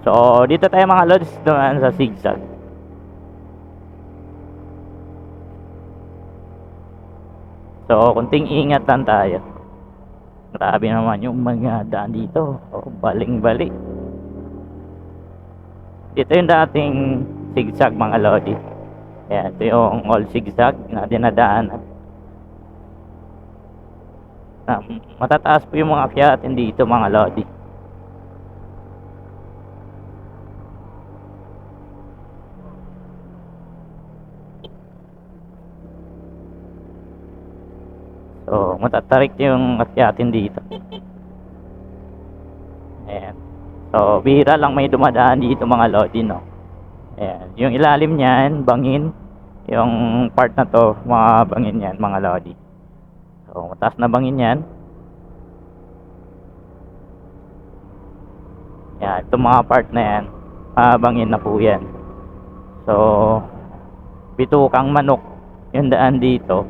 So, dito tayo mga lods naman sa zigzag. So, kunting ingat lang tayo. Grabe naman yung mga daan dito. Oh, baling-bali. Dito yung dating zigzag mga lodi. Ayan, ito yung all zigzag na dinadaanan. Na, matataas po yung mga akyatin dito mga lodi. So, matatarik yung akyatin dito. Ayan. So, bihira lang may dumadaan dito mga lodi, no? Ayan. Yung ilalim niyan, bangin. Yung part na to, mga bangin yan, mga lodi. So, mataas na bangin yan. Yan, itong mga part na yan, mga bangin na po yan. So, bitukang manok yung daan dito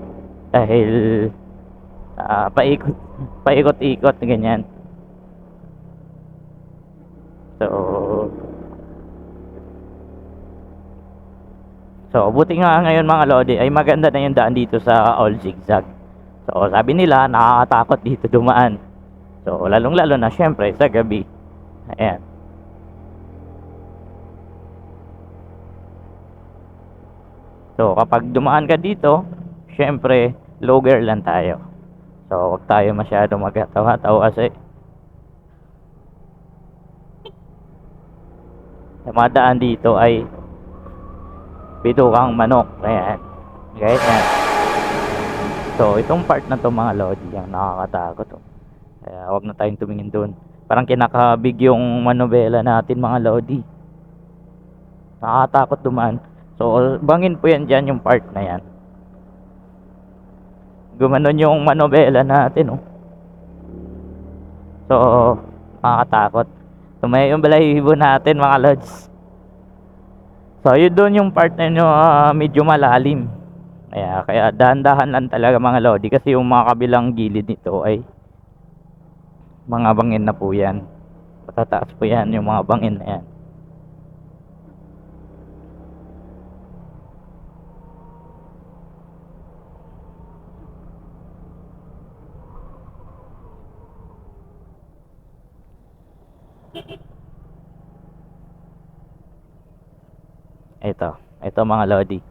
dahil ah, paikot paikot-ikot ganyan. So So, buti nga ngayon mga lodi ay maganda na yung daan dito sa all zigzag. So, sabi nila nakakatakot dito dumaan. So, lalong-lalo na syempre sa gabi. Ayan. So, kapag dumaan ka dito, syempre, logger lang tayo. So, wag tayo masyado magkatawa-tawa kasi yung mga daan dito ay bitukang manok. Ayan. Guys, yan. So, itong part na to mga lodi, yung nakakatakot. Oh. Kaya wag na tayong tumingin doon. Parang kinakabig yung manobela natin mga lodi. Nakakatakot dumaan. So, bangin po yan dyan yung part na yan. Gumanon yung manobela natin, oh. So, nakakatakot. So, may yung balahibo natin, mga lods. So, yun doon yung part na yun, ah, medyo malalim. Kaya, kaya dahan-dahan lang talaga mga lodi kasi yung mga kabilang gilid nito ay mga bangin na po yan. Matataas po yan, yung mga bangin na yan. Ito, ito mga lodi.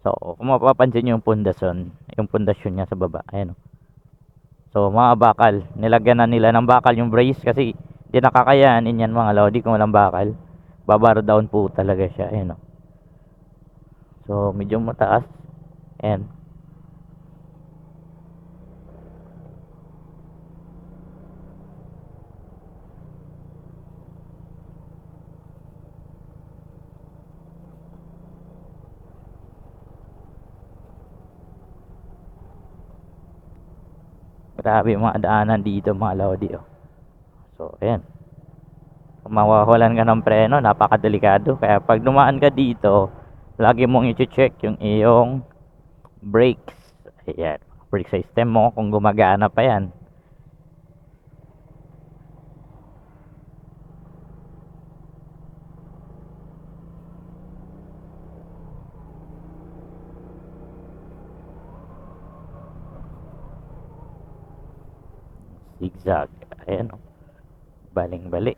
So, kung mapapansin nyo yung pundasyon, yung pundasyon niya sa baba, ayan o. So, mga bakal, nilagyan na nila ng bakal yung brace kasi di nakakayanin yan mga lodi kung walang bakal. Babar down po talaga siya, ayan o. So, medyo mataas. Ayan. Grabe yung mga daanan dito mga lodi oh. So, ayan. Kung mawawalan ka ng preno, napakadelikado. Kaya pag dumaan ka dito, lagi mong i-check yung iyong brakes. Ayan. Brake system mo kung gumagana pa yan. Zigzag. Ayan oh. Baling-bali.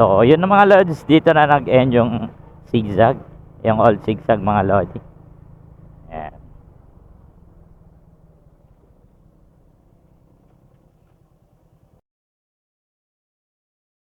So, yun na mga lods. Dito na nag-end yung zigzag. Yung all zigzag mga lodi.